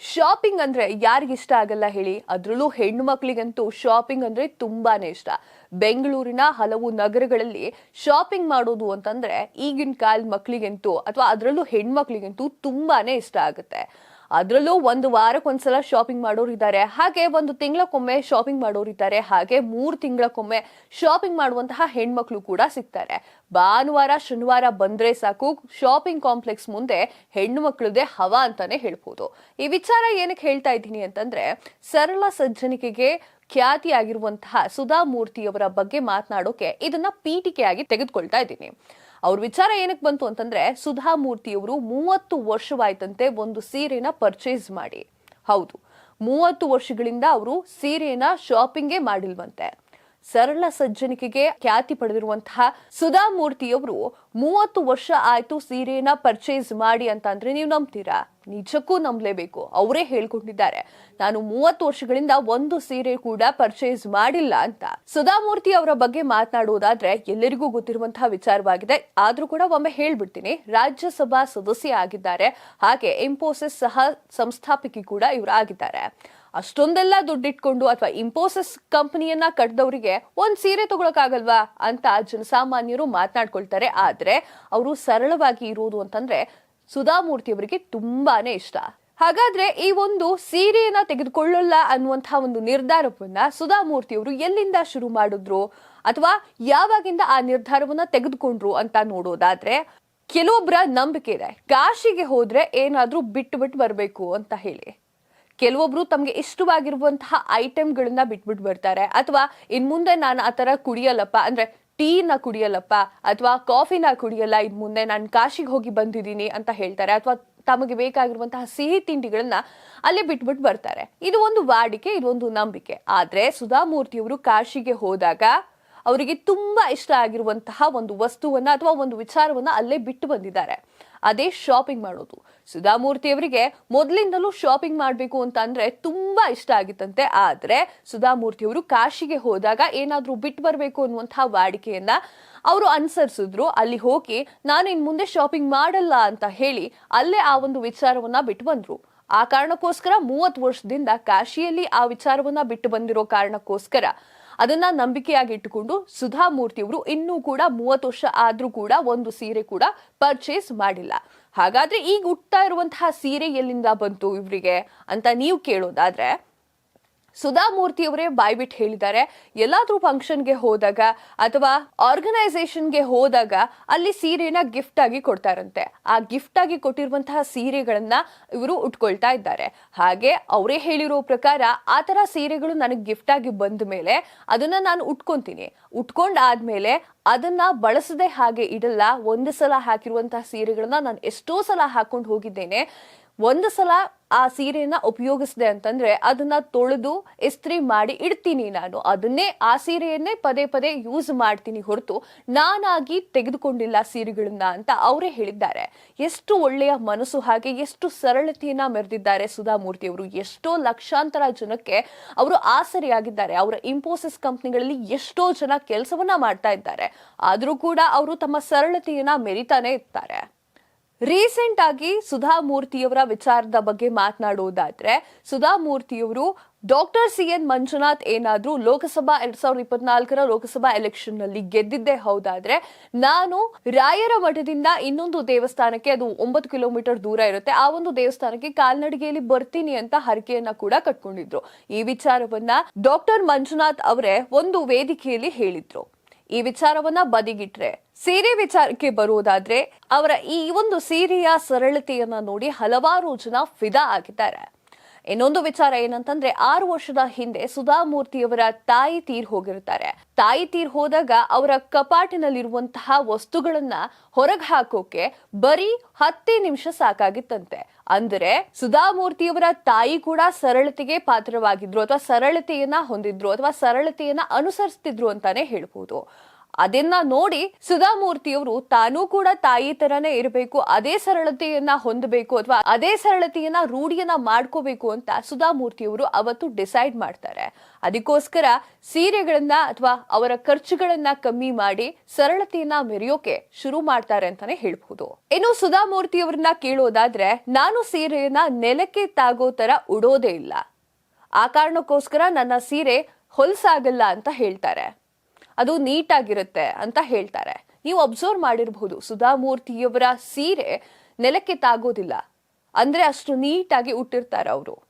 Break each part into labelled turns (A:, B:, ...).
A: Shopping ಅಂದ್ರೆ ಯಾರಿಗಿಷ್ಟ ಆಗಲ್ಲ ಹೇಳಿ, ಅದ್ರಲ್ಲೂ ಹೆಣ್ಣು ಮಕ್ಕಳಿಗಂತೂ ಶಾಪಿಂಗ್ ಅಂದ್ರೆ ತುಂಬಾನೇ ಇಷ್ಟ. ಬೆಂಗಳೂರಿನ ಹಲವು ನಗರಗಳಲ್ಲಿ ಶಾಪಿಂಗ್ ಮಾಡೋದು ಅಂತಂದ್ರೆ ಈಗಿನ ಕಾಲದ ಮಕ್ಕಳಿಗಂತೂ ಅಥವಾ ಅದರಲ್ಲೂ ಹೆಣ್ಮಕ್ಳಿಗಂತೂ ತುಂಬಾನೇ ಇಷ್ಟ ಆಗುತ್ತೆ. ಅದರಲ್ಲೂ ಒಂದು ವಾರಕ್ಕೊಂದ್ಸಲ ಶಾಪಿಂಗ್ ಮಾಡೋರು ಇದ್ದಾರೆ. ಹಾಗೆ ಒಂದು ತಿಂಗಳಕ್ಕೊಮ್ಮೆ ಶಾಪಿಂಗ್ ಮಾಡೋರು ಇದ್ದಾರೆ. ಹಾಗೆ ಮೂರು ತಿಂಗಳಕ್ಕೊಮ್ಮೆ ಶಾಪಿಂಗ್ ಮಾಡುವಂತಹ ಹೆಣ್ಮಕ್ಳು ಕೂಡ ಸಿಗ್ತಾರೆ. ಭಾನುವಾರ, ಶನಿವಾರ ಬಂದ್ರೆ ಸಾಕು. ಶಾಪಿಂಗ್ ಕಾಂಪ್ಲೆಕ್ಸ್ ಮುಂದೆ ಹೆಣ್ಣು ಮಕ್ಕಳದೇ ಹವಾ ಅಂತಾನೆ ಹೇಳ್ಬೋದು. ಈ ವಿಚಾರ ಏನಕ್ಕೆ ಹೇಳ್ತಾ ಇದ್ದೀನಿ ಅಂತಂದ್ರೆ, ಸರಳ ಸಜ್ಜನಿಕೆಗೆ ಖ್ಯಾತಿಯಾಗಿರುವಂತಹ ಸುಧಾಮೂರ್ತಿಯವರ ಬಗ್ಗೆ ಮಾತನಾಡೋಕೆ ಇದನ್ನ ಪೀಠಿಕೆಯಾಗಿ ತೆಗೆದುಕೊಳ್ತಾ ಇದ್ದೀನಿ. ಅವ್ರ ವಿಚಾರ ಏನಕ್ಕೆ ಬಂತು ಅಂತಂದ್ರೆ ಸುಧಾ ಮೂರ್ತಿಯವರು ಮೂವತ್ತು ವರ್ಷವಾಯ್ತಂತೆ ಒಂದು ಸೀರೆನ ಪರ್ಚೇಸ್ ಮಾಡಿ. ಹೌದು. ಮೂವತ್ತು ವರ್ಷಗಳಿಂದ ಅವರು ಸೀರೆನ ಶಾಪಿಂಗೇ ಮಾಡಿಲ್ವಂತೆ. ಸರಳ ಸಜ್ಜನಿಕೆಗೆ ಖ್ಯಾತಿ ಪಡೆದಿರುವಂತಹ ಸುಧಾ ಮೂರ್ತಿಯವರು ಮೂವತ್ತು ವರ್ಷ ಆಯ್ತು ಸೀರೆನ ಪರ್ಚೇಸ್ ಮಾಡಿ ಅಂತ ಅಂದ್ರೆ ನೀವು ನಂಬ್ತೀರಾ? ನಿಜಕ್ಕೂ ನಂಬಲೇಬೇಕು. ಅವರೇ ಹೇಳ್ಕೊಂಡಿದ್ದಾರೆ. ನಾನು ಮೂವತ್ತು ವರ್ಷಗಳಿಂದ ಒಂದು ಸೀರೆ ಕೂಡ ಪರ್ಚೇಸ್ ಮಾಡಿಲ್ಲ ಅಂತ. ಸುಧಾಮೂರ್ತಿ ಅವರ ಬಗ್ಗೆ ಮಾತನಾಡುವುದಾದ್ರೆ ಎಲ್ಲರಿಗೂ ಗೊತ್ತಿರುವಂತಹ ವಿಚಾರವಾಗಿದೆ. ಆದ್ರೂ ಕೂಡ ಒಮ್ಮೆ ಹೇಳ್ಬಿಡ್ತೀನಿ. ರಾಜ್ಯಸಭಾ ಸದಸ್ಯ ಆಗಿದ್ದಾರೆ. ಹಾಗೆ ಇಂಪೋಸಿಸ್ ಸಹ ಸಂಸ್ಥಾಪಕಿ ಕೂಡ ಇವರು ಆಗಿದ್ದಾರೆ. ಅಷ್ಟೊಂದೆಲ್ಲ ದುಡ್ಡಿಟ್ಕೊಂಡು ಅಥವಾ ಇಂಪೋಸಿಸ್ ಕಂಪನಿಯನ್ನ ಕಟ್ಟಿದವರಿಗೆ ಒಂದ್ ಸೀರೆ ತಗೊಳಕಾಗಲ್ವಾ ಅಂತ ಜನಸಾಮಾನ್ಯರು ಮಾತನಾಡ್ಕೊಳ್ತಾರೆ. ಆದ್ರೆ ಅವರು ಸರಳವಾಗಿ ಇರೋದು ಅಂತಂದ್ರೆ ಸುಧಾಮೂರ್ತಿ ಅವರಿಗೆ ತುಂಬಾನೇ ಇಷ್ಟ. ಹಾಗಾದ್ರೆ ಈ ಒಂದು ಸೀರೆಯನ್ನ ತೆಗೆದುಕೊಳ್ಳಲ್ಲ ಅನ್ನುವಂತಹ ಒಂದು ನಿರ್ಧಾರವನ್ನ ಸುಧಾಮೂರ್ತಿ ಅವರು ಎಲ್ಲಿಂದ ಶುರು ಮಾಡಿದ್ರು? ಅಥವಾ ಯಾವಾಗಿಂದ ಆ ನಿರ್ಧಾರವನ್ನ ತೆಗೆದುಕೊಂಡ್ರು ಅಂತ ನೋಡೋದಾದ್ರೆ ಕೆಲವೊಬ್ಬರ ನಂಬಿಕೆ ಇದೆ. ಕಾಶಿಗೆ ಹೋದ್ರೆ ಏನಾದ್ರೂ ಬಿಟ್ಟು ಬಿಟ್ಟು ಬರಬೇಕು ಅಂತ ಹೇಳಿ. ಕೆಲವೊಬ್ರು ತಮ್ಗೆ ಇಷ್ಟವಾಗಿರುವಂತಹ ಐಟಮ್ಗಳನ್ನ ಬಿಟ್ಬಿಟ್ಟು ಬರ್ತಾರೆ. ಅಥವಾ ಇನ್ ಮುಂದೆ ನಾನು ಆ ತರ ಕುಡಿಯಲ್ಲಪ್ಪ, ಅಂದ್ರೆ ಟೀನ ಕುಡಿಯಲ್ಲಪ್ಪ, ಅಥವಾ ಕಾಫಿನ ಕುಡಿಯಲ್ಲ, ಇನ್ ಮುಂದೆ ನಾನು ಕಾಶಿಗೆ ಹೋಗಿ ಬಂದಿದ್ದೀನಿ ಅಂತ ಹೇಳ್ತಾರೆ. ಅಥವಾ ತಮಗೆ ಬೇಕಾಗಿರುವಂತಹ ಸಿಹಿ ತಿಂಡಿಗಳನ್ನ ಅಲ್ಲೇ ಬಿಟ್ಬಿಟ್ಟು ಬರ್ತಾರೆ. ಇದು ಒಂದು ವಾಡಿಕೆ ಇದೊಂದು ನಂಬಿಕೆ. ಆದ್ರೆ ಸುಧಾಮೂರ್ತಿಯವರು ಕಾಶಿಗೆ ಹೋದಾಗ ಅವರಿಗೆ ತುಂಬಾ ಇಷ್ಟ ಆಗಿರುವಂತಹ ಒಂದು ವಸ್ತುವನ್ನ ಅಥವಾ ಒಂದು ವಿಚಾರವನ್ನ ಅಲ್ಲೇ ಬಿಟ್ಟು ಬಂದಿದ್ದಾರೆ. ಅದೇ ಶಾಪಿಂಗ್ ಮಾಡೋದು. ಸುಧಾಮೂರ್ತಿ ಅವರಿಗೆ ಮೊದಲಿಂದಲೂ ಶಾಪಿಂಗ್ ಮಾಡಬೇಕು ಅಂತ ಅಂದ್ರೆ ತುಂಬಾ ಇಷ್ಟ ಆಗಿತ್ತಂತೆ. ಆದ್ರೆ ಸುಧಾಮೂರ್ತಿ ಅವರು ಕಾಶಿಗೆ ಹೋದಾಗ ಏನಾದ್ರೂ ಬಿಟ್ಟು ಬರಬೇಕು ಅನ್ನುವಂತಹ ವಾಡಿಕೆಯನ್ನ ಅವರು ಅನುಸರಿಸಿದ್ರು. ಅಲ್ಲಿ ಹೋಗಿ ನಾನು ಇನ್ ಮುಂದೆ ಶಾಪಿಂಗ್ ಮಾಡಲ್ಲ ಅಂತ ಹೇಳಿ ಅಲ್ಲೇ ಆ ಒಂದು ವಿಚಾರವನ್ನ ಬಿಟ್ಟು ಬಂದ್ರು. ಆ ಕಾರಣಕ್ಕೋಸ್ಕರ ಮೂವತ್ತು ವರ್ಷದಿಂದ ಕಾಶಿಯಲ್ಲಿ ಆ ವಿಚಾರವನ್ನ ಬಿಟ್ಟು ಬಂದಿರೋ ಕಾರಣಕ್ಕೋಸ್ಕರ ಅದನ್ನ ನಂಬಿಕೆಯಾಗಿ ಇಟ್ಟುಕೊಂಡು ಸುಧಾ ಮೂರ್ತಿ ಅವರು ಇನ್ನೂ ಕೂಡ ಮೂವತ್ತು ವರ್ಷ ಆದ್ರೂ ಕೂಡ ಒಂದು ಸೀರೆ ಕೂಡ ಪರ್ಚೇಸ್ ಮಾಡಿಲ್ಲ. ಹಾಗಾದ್ರೆ ಈಗ ಉಟ್ತಾ ಇರುವಂತಹ ಸೀರೆ ಎಲ್ಲಿಂದ ಬಂತು ಇವರಿಗೆ ಅಂತ ನೀವು ಕೇಳೋದಾದ್ರೆ ಸುಧಾಮೂರ್ತಿ ಅವರೇ ಬಾಯ್ಬಿಟ್ಟು ಹೇಳಿದ್ದಾರೆ. ಎಲ್ಲಾದ್ರೂ ಫಂಕ್ಷನ್ಗೆ ಹೋದಾಗ ಅಥವಾ ಆರ್ಗನೈಸೇಷನ್ಗೆ ಹೋದಾಗ ಅಲ್ಲಿ ಸೀರೆನ ಗಿಫ್ಟ್ ಆಗಿ ಕೊಡ್ತಾರಂತೆ ಆ ಗಿಫ್ಟ್ ಆಗಿ ಕೊಟ್ಟಿರುವಂತಹ ಸೀರೆಗಳನ್ನ ಇವರು ಉಟ್ಕೊಳ್ತಾ ಇದ್ದಾರೆ. ಹಾಗೆ ಅವರೇ ಹೇಳಿರೋ ಪ್ರಕಾರ ಆ ತರ ಸೀರೆಗಳು ನನಗೆ ಗಿಫ್ಟ್ ಆಗಿ ಬಂದ ಮೇಲೆ ಅದನ್ನ ನಾನು ಉಟ್ಕೊಂತೀನಿ. ಉಟ್ಕೊಂಡಾದ್ಮೇಲೆ ಅದನ್ನ ಬಳಸದೆ ಹಾಗೆ ಇಡಲ್ಲ. ಒಂದು ಸಲ ಹಾಕಿರುವಂತಹ ಸೀರೆಗಳನ್ನ ನಾನು ಎಷ್ಟೋ ಸಲ ಹಾಕೊಂಡು ಹೋಗಿದ್ದೇನೆ. ಒಂದು ಸಲ ಆ ಸೀರೆಯನ್ನ ಉಪಯೋಗಿಸಿದೆ ಅಂತಂದ್ರೆ ಅದನ್ನ ತೊಳೆದು ಇಸ್ತ್ರಿ ಮಾಡಿ ಇಡ್ತೀನಿ ನಾನು. ಅದನ್ನೇ ಆ ಸೀರೆಯನ್ನೇ ಪದೇ ಪದೇ ಯೂಸ್ ಮಾಡ್ತೀನಿ ಹೊರತು ನಾನಾಗಿ ತೆಗೆದುಕೊಂಡಿಲ್ಲ ಸೀರೆಗಳನ್ನ ಅಂತ ಅವರೇ ಹೇಳಿದ್ದಾರೆ. ಎಷ್ಟು ಒಳ್ಳೆಯ ಮನಸ್ಸು ಹಾಗೆ ಎಷ್ಟು ಸರಳತೆಯನ್ನ ಮೆರೆದಿದ್ದಾರೆ ಸುಧಾಮೂರ್ತಿ ಅವರು. ಎಷ್ಟೋ ಲಕ್ಷಾಂತರ ಜನಕ್ಕೆ ಅವರು ಆಸರೆಯಾಗಿದ್ದಾರೆ. ಅವರ ಇಂಪೋಸಿಸ್ ಕಂಪ್ನಿಗಳಲ್ಲಿ ಎಷ್ಟೋ ಜನ ಕೆಲಸವನ್ನ ಮಾಡ್ತಾ ಇದ್ದಾರೆ. ಆದರೂ ಕೂಡ ಅವರು ತಮ್ಮ ಸರಳತೆಯನ್ನ ಮೆರಿತಾನೆ ಇರ್ತಾರೆ. ರೀಸೆಂಟ್ ಆಗಿ ಸುಧಾ ಮೂರ್ತಿಯವರ ವಿಚಾರದ ಬಗ್ಗೆ ಮಾತನಾಡುವುದಾದ್ರೆ ಸುಧಾ ಮೂರ್ತಿಯವರು ಡಾಕ್ಟರ್ ಸಿ ಎನ್ ಮಂಜುನಾಥ್ ಏನಾದ್ರೂ ಲೋಕಸಭಾ ಎರಡ್ ಸಾವಿರದ ಇಪ್ಪತ್ನಾಲ್ಕರ ಲೋಕಸಭಾ ಎಲೆಕ್ಷನ್ನಲ್ಲಿ ಗೆದ್ದಿದ್ದೆ ಹೌದಾದ್ರೆ, ನಾನು ರಾಯರ ಮಠದಿಂದ ಇನ್ನೊಂದು ದೇವಸ್ಥಾನಕ್ಕೆ ಅದು ಒಂಬತ್ತು ಕಿಲೋಮೀಟರ್ ದೂರ ಇರುತ್ತೆ, ಆ ಒಂದು ದೇವಸ್ಥಾನಕ್ಕೆ ಕಾಲ್ನಡಿಗೆಯಲ್ಲಿ ಬರ್ತೀನಿ ಅಂತ ಹರಕೆಯನ್ನ ಕೂಡ ಕಟ್ಕೊಂಡಿದ್ರು. ಈ ವಿಚಾರವನ್ನ ಡಾಕ್ಟರ್ ಮಂಜುನಾಥ್ ಅವರೇ ಒಂದು ವೇದಿಕೆಯಲ್ಲಿ ಹೇಳಿದ್ರು. ಈ ವಿಚಾರವನ್ನ ಬದಿಗಿಟ್ರೆ, ಸೀರೆ ವಿಚಾರಕ್ಕೆ ಬರುವುದಾದ್ರೆ, ಅವರ ಈ ಒಂದು ಸೀರೆಯ ಸರಳತೆಯನ್ನ ನೋಡಿ ಹಲವಾರು ಜನ ಫಿದಾ ಆಗಿದ್ದಾರೆ. ಇನ್ನೊಂದು ವಿಚಾರ ಏನಂತಂದ್ರೆ ಆರು ವರ್ಷದ ಹಿಂದೆ ಸುಧಾಮೂರ್ತಿಯವರ ತಾಯಿ ತೀರ್ ಹೋಗಿರ್ತಾರೆ. ತಾಯಿ ತೀರ್ ಹೋದಾಗ ಅವರ ಕಪಾಟಿನಲ್ಲಿರುವಂತಹ ವಸ್ತುಗಳನ್ನ ಹೊರಗೆ ಹಾಕೋಕೆ ಬರೀ ಹತ್ತೇ ನಿಮಿಷ ಸಾಕಾಗಿತ್ತಂತೆ. ಅಂದ್ರೆ ಸುಧಾಮೂರ್ತಿಯವರ ತಾಯಿ ಕೂಡ ಸರಳತೆಗೆ ಪಾತ್ರವಾಗಿದ್ರು ಅಥವಾ ಸರಳತೆಯನ್ನ ಹೊಂದಿದ್ರು ಅಥವಾ ಸರಳತೆಯನ್ನ ಅನುಸರಿಸ್ತಿದ್ರು ಅಂತಾನೆ ಹೇಳ್ಬೋದು. ಅದನ್ನ ನೋಡಿ ಸುಧಾಮೂರ್ತಿಯವರು ತಾನೂ ಕೂಡ ತಾಯಿ ತರನೇ ಇರಬೇಕು, ಅದೇ ಸರಳತೆಯನ್ನ ಹೊಂದಬೇಕು ಅಥವಾ ಅದೇ ಸರಳತೆಯನ್ನ ರೂಢಿಯನ್ನ ಮಾಡ್ಕೋಬೇಕು ಅಂತ ಸುಧಾಮೂರ್ತಿಯವರು ಅವತ್ತು ಡಿಸೈಡ್ ಮಾಡ್ತಾರೆ. ಅದಕ್ಕೋಸ್ಕರ ಸೀರೆಗಳನ್ನ ಅಥವಾ ಅವರ ಖರ್ಚುಗಳನ್ನ ಕಮ್ಮಿ ಮಾಡಿ ಸರಳತೆಯನ್ನ ಮೆರೆಯೋಕೆ ಶುರು ಮಾಡ್ತಾರೆ ಅಂತಾನೆ ಹೇಳ್ಬಹುದು. ಇನ್ನು ಸುಧಾಮೂರ್ತಿಯವ್ರನ್ನ ಕೇಳೋದಾದ್ರೆ, ನಾನು ಸೀರೆಯನ್ನ ನೆಲಕ್ಕೆ ತಾಗೋ ತರ ಉಡೋದೇ ಇಲ್ಲ. ಆ ಕಾರಣಕ್ಕೋಸ್ಕರ ನನ್ನ ಸೀರೆ ಹೊಲ್ಸಾಗಲ್ಲ ಅಂತ ಹೇಳ್ತಾರೆ. ಅದು ನೀಟಾಗಿರುತ್ತೆ ಅಂತ ಹೇಳ್ತಾರೆ. ನೀವು ಅಬ್ಸರ್ವ್ ಮಾಡಿರಬಹುದು. ಸುಧಾಮೂರ್ತಿಯವರ ಸೀರೆ ನೆಲಕ್ಕೆ ತಾಗೋದಿಲ್ಲ. ಅಂದ್ರೆ ಅಷ್ಟು ನೀಟಾಗಿ ಉಟ್ಟಿರ್ತಾರೆ ಅವರು.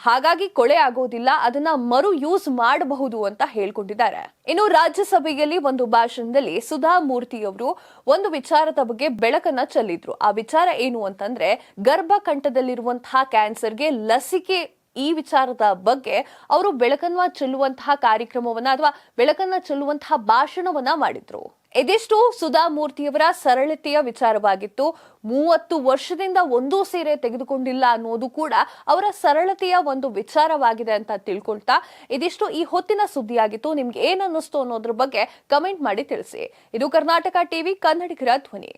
A: ಹಾಗಾಗಿ ಕೊಳೆ ಆಗೋದಿಲ್ಲ, ಅದನ್ನ ಮರು ಯೂಸ್ ಮಾಡಬಹುದು ಅಂತ ಹೇಳ್ಕೊಂಡಿದ್ದಾರೆ. ಇನ್ನು ರಾಜ್ಯಸಭೆಯಲ್ಲಿ ಒಂದು ಭಾಷಣದಲ್ಲಿ ಸುಧಾ ಮೂರ್ತಿಯವರು ಒಂದು ವಿಚಾರದ ಬಗ್ಗೆ ಬೆಳಕನ್ನ ಚೆಲ್ಲಿದ್ರು. ಆ ವಿಚಾರ ಏನು ಅಂತಂದ್ರೆ ಗರ್ಭಕಂಠದಲ್ಲಿರುವಂತಹ ಕ್ಯಾನ್ಸರ್ಗೆ ಲಸಿಕೆ ಈ ವಿಚಾರದ ಬಗ್ಗೆ ಅವರು ಬೆಳಕನ್ನ ಚೆಲ್ಲುವಂತಹ ಕಾರ್ಯಕ್ರಮವನ್ನ ಅಥವಾ ಬೆಳಕನ್ನ ಚೆಲ್ಲುವಂತಹ ಭಾಷಣವನ್ನ ಮಾಡಿದ್ರು. ಇದಿಷ್ಟು ಸುಧಾ ಮೂರ್ತಿಯವರ ಸರಳತೆಯ ವಿಚಾರವಾಗಿತ್ತು. ಮೂವತ್ತು ವರ್ಷದಿಂದ ಒಂದೂ ಸೀರೆ ತೆಗೆದುಕೊಂಡಿಲ್ಲ ಅನ್ನೋದು ಕೂಡ ಅವರ ಸರಳತೆಯ ಒಂದು ವಿಚಾರವಾಗಿದೆ ಅಂತ ತಿಳ್ಕೊಳ್ತಾ ಇದಿಷ್ಟು ಈ ಹೊತ್ತಿನ ಸುದ್ದಿಯಾಗಿತ್ತು. ನಿಮ್ಗೆ ಏನನ್ನಿಸ್ತು ಅನ್ನೋದ್ರ ಬಗ್ಗೆ ಕಮೆಂಟ್ ಮಾಡಿ ತಿಳಿಸಿ. ಇದು ಕರ್ನಾಟಕ ಟಿವಿ, ಕನ್ನಡಿಗರ ಧ್ವನಿ.